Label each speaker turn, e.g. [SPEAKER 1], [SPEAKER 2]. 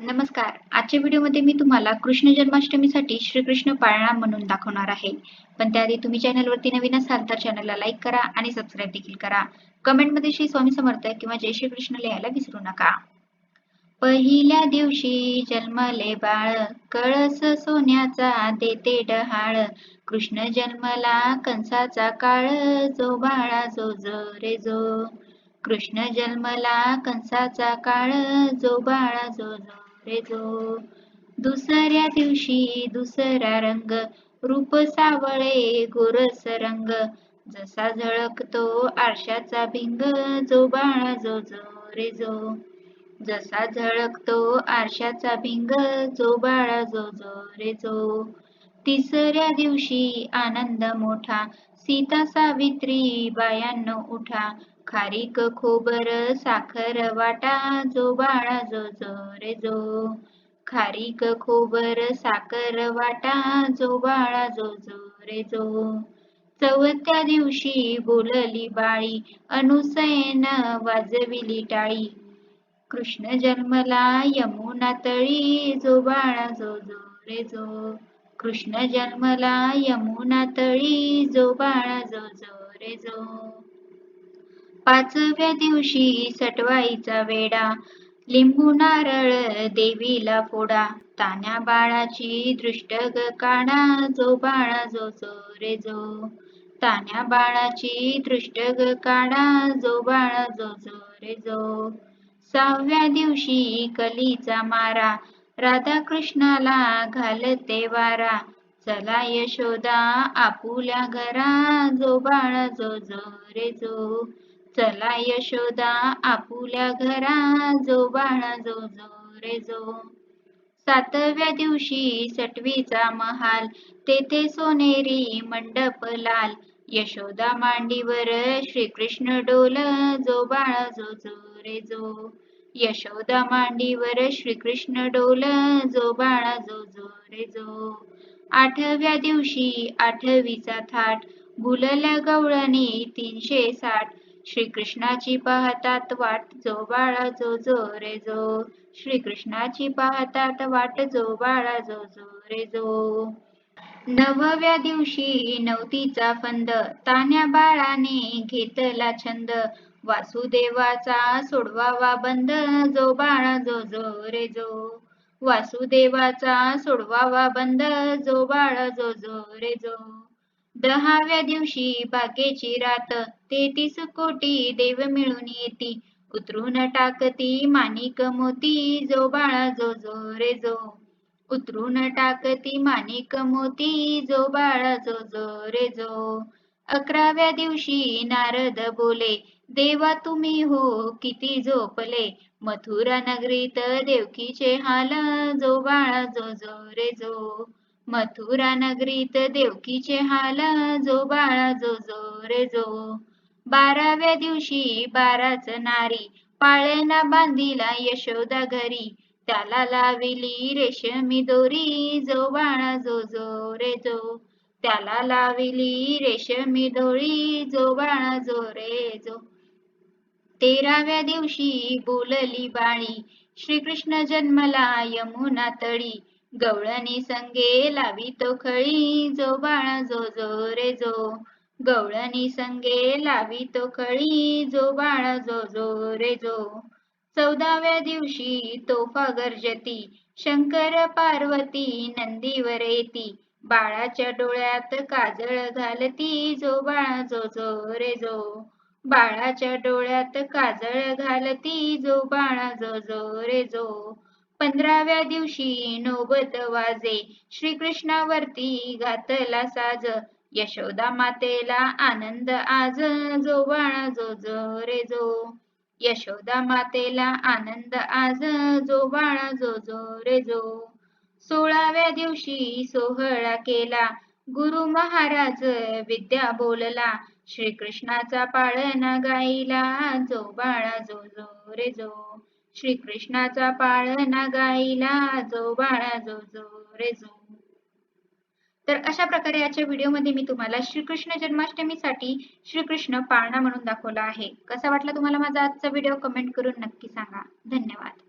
[SPEAKER 1] नमस्कार. आजच्या व्हिडिओमध्ये मी तुम्हाला कृष्ण जन्माष्टमीसाठी श्रीकृष्ण पाळणा म्हणून दाखवणार आहे. पण त्याआधी तुम्ही चॅनलवरती नवीन असाल तर चॅनलला लाईक करा आणि सबस्क्राईब देखील करा. कमेंटमध्ये श्री स्वामी समर्थ किंवा जय श्रीकृष्ण लिहायला विसरू नका. पहिल्या दिवशी जन्मले बाळ कळस सोन्याचा देते डहाळ. कृष्ण जन्मला कंसाचा काळ जो बाळा जो जो रे जो. कृष्ण जन्मला कंसाचा काळ जो बाळा जो जो जो दुसऱ्या दिवशी दुसरा रंग रूप सावळे गोरस रंग जसा झळकतो आरशाचा भिंग जो बाळा जो जो रे जो. जसा झळकतो आरशाचा भिंग जो बाळा जो जो रे जो. तिसऱ्या दिवशी आनंद मोठा सीता सावित्री बायांनो उठा. खारीक खोबर साखर वाटा जो बाळा जो जो. रे जो खारीक खोबर साखर वाटा जो बाळा जो जो रे जो. चौथ्या दिवशी बोलली बाळी अनुसयन वाजविली टाळी. कृष्ण जन्मला यमुना तळी जो बाळा जो जो रे जो. कृष्ण जन्मला यमुना तळी जो बाळा जो जो रे जो. पाचव्या दिवशी सटवाईचा वेडा लिंबू नारळ देवीला फोडा. तान्या बाळाची दृष्ट ग काढा. जो बाळा जो जो रे जो. तान्या बाळाची दृष्ट ग काढा. जो बाळा जो जो रे जो. सहाव्या दिवशी कलीचा मारा. राधा कृष्णाला घालते वारा. चला यशोदा आपुल्या घरा. जो बाळा जो जो रे जो. चला यशोदा आपुल्या घरा जो बाळा जो जो रे जो. सातव्या दिवशी सटवीचा महाल तेथे सोनेरी मंडप लाल. यशोदा मांडीवर श्रीकृष्ण डोल जो बाळा जो जो रे जो. यशोदा मांडीवर श्रीकृष्ण डोल जो बाळा जो जो रे जो. आठव्या दिवशी आठवीचा थाट भुलल्या गवळणी तीनशे साठ. श्रीकृष्णाची पाहतात वाट जो बाळा जो जो रे जो. श्रीकृष्णाची पाहतात वाट जो बाळा जो जो रे जो. नवव्या दिवशी नवतीचा फंद तान्या बाळाने घेतला छंद. वासुदेवाचा सोडवावा बंद जो बाळा जो जो रे जो. वासुदेवाचा सोडवावा बंद जो बाळा जो जो रे जो. दहाव्या दिवशी बागेची रात तेहतीस कोटी देव मिळून येती. उतरून टाकती माणिक मोती जो बाळा जो जो रे जो. उतरून टाकती माणिक मोती जो बाळा जो जो रे जो. अकराव्या दिवशी नारद बोले देवा तुम्ही हो किती झोपले. मथुरा नगरीत देवकीचे हाल जो बाळा जो जो रे जो. मथुरा नगरीत देवकीचे हाल जो बाळा जो जो रे जो. बाराव्या दिवशी बाराच नारी पाळणा बांधिला यशोदा घरी. त्याला लाविली रेशमी दोरी जो बाळा जो जो रे जो. त्याला लाविली रेशमी दोरी जो बाळा जो रे जो. तेराव्या दिवशी बोलली बाळी श्रीकृष्ण जन्मला यमुना तळी. गवळणी संगे लावी तो खळी जो बाळा जो जो रे जो. गवळणी संगे लावी तो खळी जो बाळा जो जो रे जो. चौदाव्या दिवशी तोफा गर्जती शंकर पार्वती नंदीवर येती. बाळाच्या डोळ्यात काजळ घालती जो बाळा जो जो रे जो. बाळाच्या डोळ्यात काजळ घालती जो बाळा जो जो रे जो. पंधराव्या दिवशी नोबत वाजे. श्रीकृष्णावरती घातला साज. यशोदा मातेला आनंद आज. जो बाण जो जो रे जो यशोदा मातेला आनंद आज. जो बाण जो जो रे जो सोळाव्या दिवशी सोहळा केला. गुरु महाराज विद्या बोलला. श्रीकृष्णाचा पाळणा गाईला जो बाळा जो जो रे जो श्रीकृष्णाचा पाळणा गाईला जो बाळा जो जो रे जो. तर अशा प्रकारे आजच्या व्हिडिओमध्ये मी तुम्हाला श्रीकृष्ण जन्माष्टमीसाठी श्रीकृष्ण पाळणा म्हणून दाखवला आहे. कसा वाटला तुम्हाला माझा आजचा व्हिडिओ कमेंट करून नक्की सांगा. धन्यवाद.